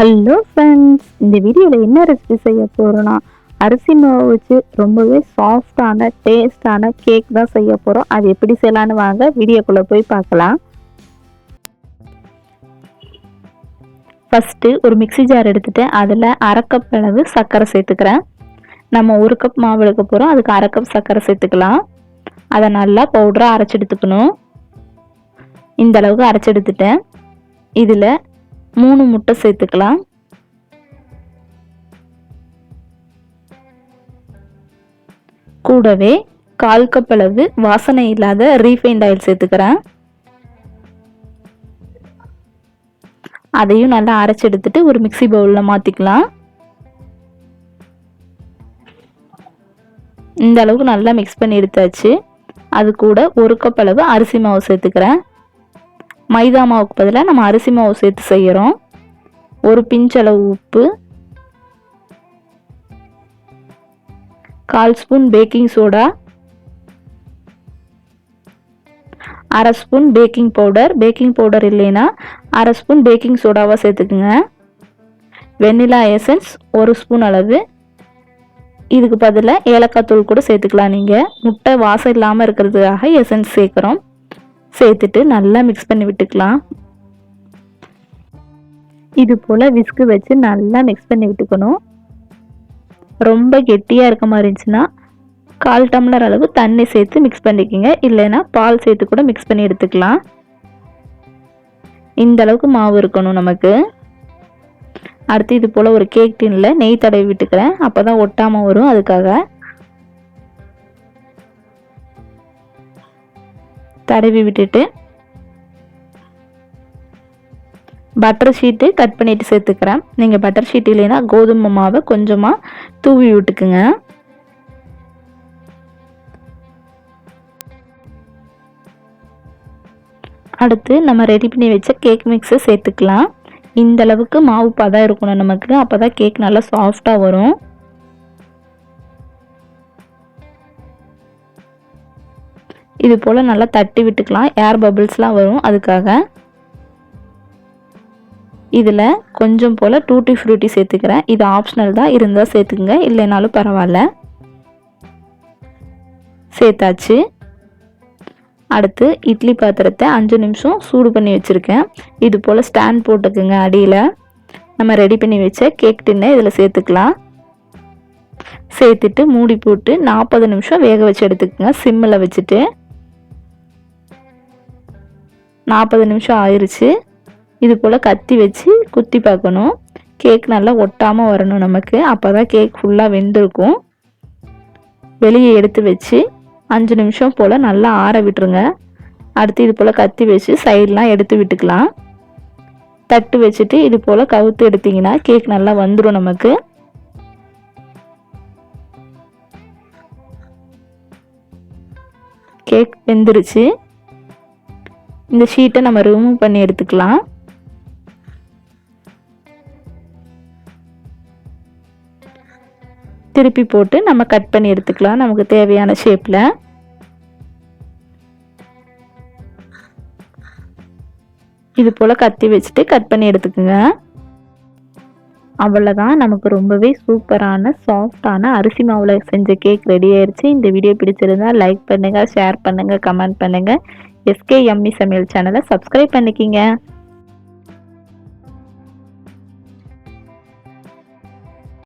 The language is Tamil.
ஹலோ ஃப்ரெண்ட்ஸ் இந்த வீடியோவில் என்ன ரெசிபி செய்ய போகிறோன்னா அரிசி மாவு வச்சு ரொம்பவே சாஃப்டான டேஸ்டான கேக் தான் செய்ய போகிறோம் அது எப்படி செய்யலான்னு வாங்க வீடியோக்குள்ளே போய் பார்க்கலாம். ஃபஸ்ட்டு ஒரு மிக்ஸி ஜார் எடுத்துகிட்டு அதில் அரை கப் அளவு சர்க்கரை சேர்த்துக்கிறேன். நம்ம ஒரு கப் மாவு எடுக்க போகிறோம் அதுக்கு அரை கப் சர்க்கரை சேர்த்துக்கலாம். அதை நல்லா பவுடராக அரைச்சி எடுத்துக்கணும். இந்த அளவுக்கு அரைச்சி எடுத்துட்டேன். இதில் மூணு முட்டை சேர்த்துக்கலாம். கூடவே கால் கப் அளவு வாசனை இல்லாத ரீஃபைண்ட் ஆயில் சேர்த்துக்கிறேன். அதையும் நல்லா அரைச்சி எடுத்துட்டு ஒரு மிக்சி பவுலில் மாற்றிக்கலாம் இந்த அளவுக்கு நல்லா மிக்ஸ் பண்ணி எடுத்தாச்சு. அது கூட ஒரு கப் அளவு அரிசி மாவு சேர்த்துக்கிறேன். மைதா மாவுக்கு பதிலாக நம்ம அரிசி மாவு சேர்த்து செய்கிறோம் ஒரு பிஞ்சளவு உப்பு. கால் ஸ்பூன் பேக்கிங் சோடா. அரை spoon baking powder. Baking powder இல்லைன்னா அரை ஸ்பூன் பேக்கிங் சோடாவாக சேர்த்துக்குங்க. வெண்ணிலா எசன்ஸ் ஒரு ஸ்பூன் அளவு. இதுக்கு பதிலாக ஏலக்காய் தூள் கூட சேர்த்துக்கலாம் நீங்கள் முட்டை வாசம் இல்லாமல் இருக்கிறதுக்காக எசன்ஸ் சேர்க்குறோம். சேர்த்துட்டு நல்லா மிக்ஸ் பண்ணி விட்டுக்கலாம். இது போல் விஸ்கு வச்சு நல்லா மிக்ஸ் பண்ணி விட்டுக்கணும். ரொம்ப கெட்டியாக இருக்க மாதிரி இருந்துச்சுன்னா கால் டம்ளர் அளவு தண்ணி சேர்த்து மிக்ஸ் பண்ணிக்கோங்க. இல்லைன்னா பால் சேர்த்து கூட மிக்ஸ் பண்ணி எடுத்துக்கலாம். இந்த அளவுக்கு மாவு இருக்கணும் நமக்கு. அடுத்து இது போல் ஒரு கேக் டின்னில் நெய் தடவி விட்டுக்கிறேன். அப்போ தான் ஒட்டாமல் வரும் அதுக்காக. தடவி விட்டுட்டு பட்டர் ஷீட்டு கட் பண்ணிட்டு சேர்த்துக்கிறேன். நீங்கள் பட்டர் ஷீட் இல்லைன்னா கோதுமை மாவை கொஞ்சமாக தூவி விட்டுக்குங்க. அடுத்து நம்ம ரெடி பண்ணி வச்ச கேக் மிக்ஸை சேர்த்துக்கலாம். இந்த அளவுக்கு மாவு பதம் இருக்கணும் நமக்கு அப்போ தான் கேக் நல்லா சாஃப்டாக வரும். இது போல் நல்லா தட்டி விட்டுக்கலாம். ஏர் பபிள்ஸ்லாம் வரும் அதுக்காக. இதில் கொஞ்சம் போல் டூட்டி ஃப்ரூட்டி சேர்த்துக்கிறேன். இது ஆப்ஷனல் தான் இருந்தால் சேர்த்துக்குங்க. இல்லைனாலும் பரவாயில்ல. சேர்த்தாச்சு. அடுத்து இட்லி பாத்திரத்தை அஞ்சு நிமிஷம் சூடு பண்ணி வச்சுருக்கேன். இது போல் ஸ்டாண்ட் போட்டுக்குங்க அடியில். நம்ம ரெடி பண்ணி வச்ச கேக் டின்னை இதில் சேர்த்துக்கலாம். சேர்த்துட்டு மூடி போட்டு நாற்பது நிமிஷம் வேக வச்சு எடுத்துக்கோங்க. சிம்மில் வச்சுட்டு. நாற்பது நிமிஷம் ஆயிடுச்சு இது போல் கத்தி வச்சு குத்தி பார்க்கணும். கேக் நல்லா ஒட்டாமல் வரணும் நமக்கு. அப்போ தான் கேக் ஃபுல்லாக வெந்திருக்கும். வெளியே எடுத்து வச்சு அஞ்சு நிமிஷம் போல் நல்லா ஆற விட்டுருங்க. அடுத்து இது போல் கத்தி வச்சு சைட்லாம் எடுத்து விட்டுக்கலாம். தட்டு வச்சுட்டு இது போல் கவுத்து எடுத்திங்கன்னா கேக் நல்லா வந்துடும் நமக்கு. கேக் வெந்துருச்சு. இந்த ஷீட்டை நம்ம ரிமூவ் பண்ணி எடுத்துக்கலாம். திருப்பி போட்டு நம்ம கட் பண்ணி எடுத்துக்கலாம் நமக்கு தேவையான ஷேப்பில் இது போல் கத்தி வச்சுட்டு கட் பண்ணி எடுத்துக்கோங்க. அவ்வளோதான் நமக்கு ரொம்பவே சூப்பரான சாஃப்டான அரிசி மாவில் செஞ்ச கேக் ரெடி ஆயிடுச்சு இந்த வீடியோ பிடிச்சிருந்தா லைக் பண்ணுங்கள் ஷேர் பண்ணுங்கள் கமெண்ட் பண்ணுங்கள் எஸ்கே எம்மி சமையல் சேனலை சப்ஸ்கிரைப் பண்ணிக்கிங்க.